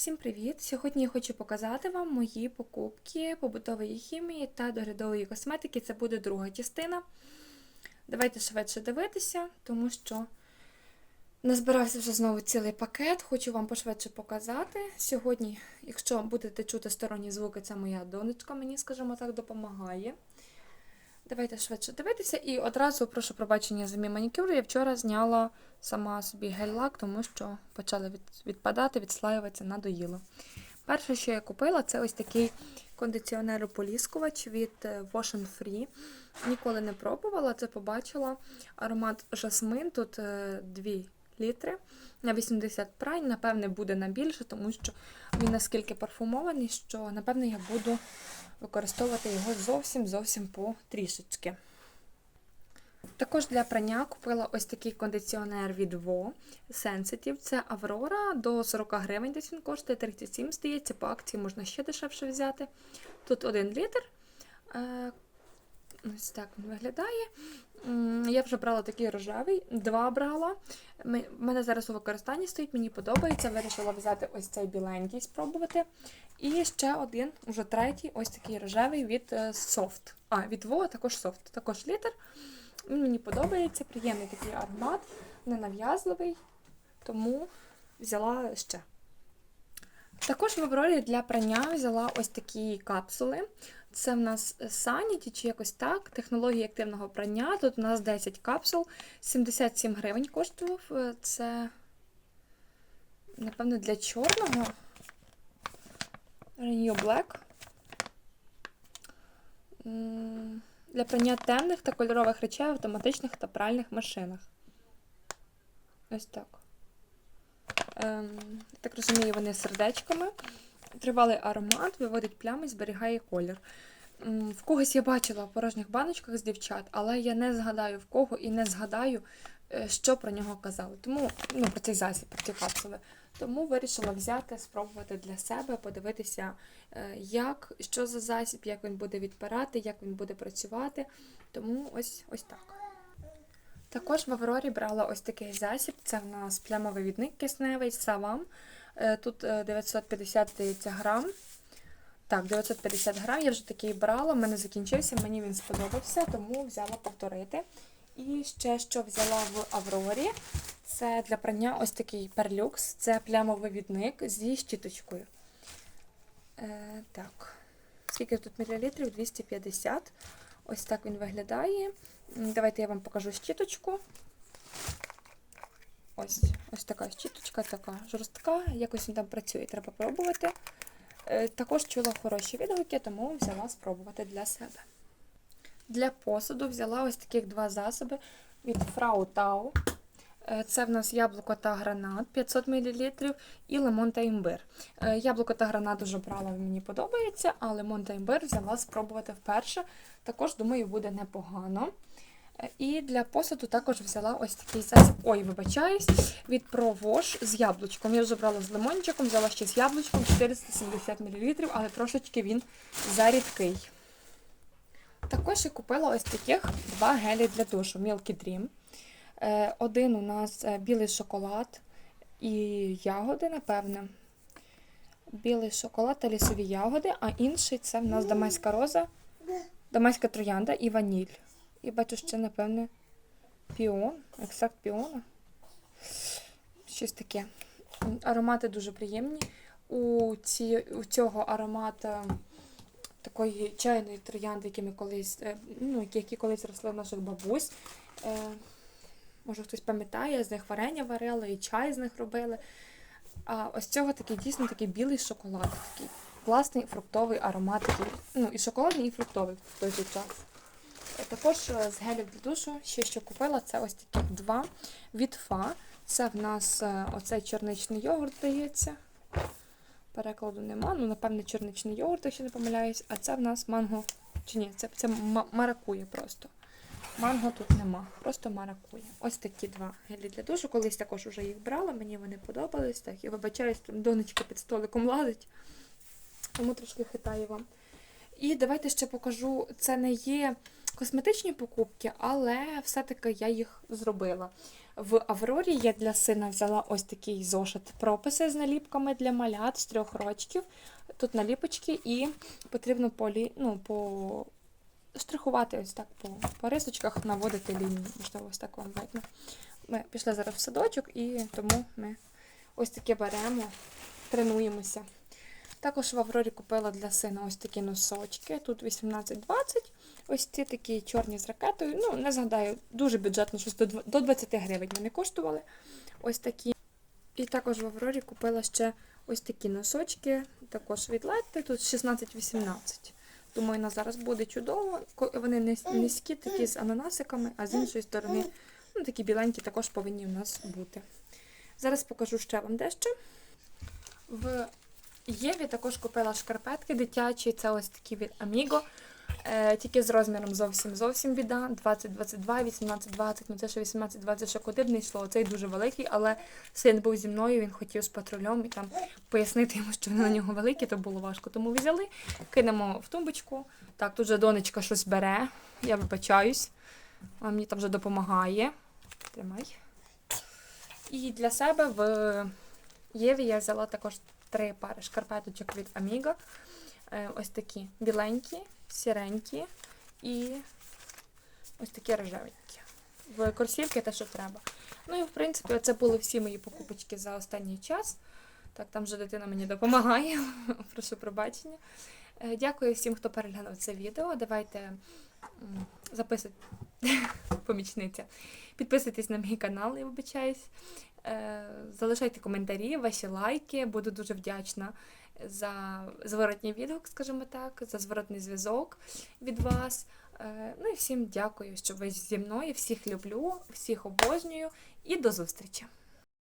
Всім привіт! Сьогодні я хочу показати вам мої покупки побутової хімії та доглядової косметики. Це буде друга частина. Давайте швидше дивитися, тому що назбирався вже знову цілий пакет. Хочу вам пошвидше показати. Сьогодні, якщо будете чути сторонні звуки, це моя донечка, мені, скажімо так, допомагає. Давайте швидше дивитися. І одразу прошу пробачення за мій манікюр. Я вчора зняла сама собі гель-лак, тому що почали від, відпадати, відслаюватися, надоїло. Перше, що я купила, це ось такий кондиціонер-ополіскувач від е, Wash Free. Ніколи не пробувала, це побачила. Аромат жасмин, тут 2 літри на 80 прань. Напевне, буде на більше, тому що він наскільки парфумований, що, напевне, я буду використовувати його зовсім зовсім потрішечки. Також для прання купила ось такий кондиціонер від Vo Sensitive. Це Аврора до 40 гривень, десь він коштує 37, здається, по акції можна ще дешевше взяти. Тут 1 літр. Е, Ось так він виглядає. Я вже брала такий рожевий, два брала. В мене зараз у використанні стоїть, мені подобається. Вирішила взяти ось цей біленький, спробувати. І ще один, уже третій, ось такий рожевий від Soft. А, від Во, також Soft, також. Він мені подобається, приємний такий аромат, ненав'язливий, тому взяла ще. Також в Аврорі для прання взяла ось такі капсули. Це в нас Sanity чи якось так, технології активного прання. Тут у нас 10 капсул, 77 гривень коштував. Це, напевно, для чорного. Renew Black. Для прання темних та кольорових речей в автоматичних та пральних машинах. Ось так. Ем, так розумію, вони сердечками. Тривалий аромат, виводить плями, зберігає колір. В когось я бачила в порожніх баночках з дівчат, але я не згадаю в кого і не згадаю, е, що про нього казали. Тому, ну, про цей засіб, про ці капсули. Тому вирішила взяти, спробувати для себе, подивитися, е, як, що за засіб, як він буде відпирати, як він буде працювати. Тому ось ось так. Також в Аврорі брала ось такий засіб. Це в нас плямовий відник кисневий Савам. Е, тут 950 здається, грам. Так, 950 грам. Я вже такий брала, в мене закінчився, мені він сподобався, тому взяла повторити. І ще що взяла в Аврорі, це для прання ось такий перлюкс. Це плямовий відник зі щіточкою. Е, Так, скільки тут мілілітрів? 250. Ось так він виглядає. Давайте я вам покажу щіточку. Ось ось така щіточка, така жорстка, якось він там працює, треба пробувати. Е, також чула хороші відгуки, тому взяла спробувати для себе. Для посуду взяла ось таких два засоби від Frau Tau. Е, це в нас яблуко та гранат 500 мл і лимон та імбир. Е, яблуко та гранат дуже брала, мені подобається, а лимон та імбир взяла спробувати вперше. Також, думаю, буде непогано. І для посуду також взяла ось такий засіб, ой, вибачаюсь, від ProWash з яблучком. Я вже брала з лимончиком, взяла ще з яблучком 470 мл, але трошечки він зарідкий. Також я купила ось таких два гелі для душу Milky Dream. Е, один у нас е, білий шоколад і ягоди, напевне. Білий шоколад та лісові ягоди, а інший це в нас дамаська роза, дамаська троянда і ваніль. І бачу ще, напевне, піон, екстракт піона. Щось таке. Аромати дуже приємні. У ці, у цього аромата такої чайної троянди, які ми колись, е, ну, які колись росли в наших бабусь. Е, Може, хтось пам'ятає, з них варення варили і чай з них робили. А ось цього такий дійсно такий білий шоколад. Такий класний фруктовий аромат. Такий, ну, і шоколадний, і фруктовий в той же час. Також з гелів для душу ще що купила, це ось такі два від Фа. Це в нас е, оцей чорничний йогурт дається. Перекладу нема, ну, напевне, чорничний йогурт, якщо не помиляюсь, а це в нас манго. Чи ні, це це маракує просто. Манго тут нема, просто маракує. Ось такі два гелі для душу. Колись також вже їх брала, мені вони подобались. Так, Я вибачаюсь, там донечка під столиком лазить, тому трошки хитаю вам. І давайте ще покажу, це не є косметичні покупки, але все-таки я їх зробила. В Аврорі я для сина взяла ось такий зошит прописи з наліпками для малят з трьох рочків. Тут наліпочки і потрібно по, лі... ну, по... штрихувати ось так по, по рисочках, наводити лінії. Можливо, ось так вам видно. Ми пішли зараз в садочок і тому ми ось таке беремо, тренуємося. Також в Аврорі купила для сина ось такі носочки. Тут 18-20. Ось ці такі чорні з ракетою. Ну, не згадаю, дуже бюджетно, щось до 20 гривень вони коштували. Ось такі. І також в Аврорі купила ще ось такі носочки, також від Летти, тут 16-18. Думаю, на зараз буде чудово. Вони низькі, такі з ананасиками, а з іншої сторони, ну, такі біленькі також повинні у нас бути. Зараз покажу ще вам дещо. В Єві також купила шкарпетки дитячі, це ось такі від Amigo. Е, тільки з розміром зовсім зовсім біда. 20-22, 18-20, ну це ще 18-20 ще куди б не йшло. Цей дуже великий, але син був зі мною, він хотів з патрулем і там пояснити йому, що вони на нього великі, то було важко. Тому взяли, кинемо в тумбочку. Так, тут вже донечка щось бере. Я вибачаюсь. Вона мені там вже допомагає. Тримай. І для себе в Єві я взяла також три пари шкарпеточок від Amiga. Е, Ось такі біленькі, сіренькі і ось такі рожевенькі. В кросівки те, що треба. Ну і в принципі, це були всі мої покупочки за останній час. Так, там вже дитина мені допомагає. Прошу пробачення. Е, Дякую всім, хто переглянув це відео. Давайте записуйте помічниця. Підписуйтесь на мій канал, я вибачаюсь. Е, Залишайте коментарі, ваші лайки. Буду дуже вдячна за зворотній відгук, скажімо так, за зворотний зв'язок від вас. Е, Ну і всім дякую, що ви зі мною. Всіх люблю, всіх обожнюю і до зустрічі!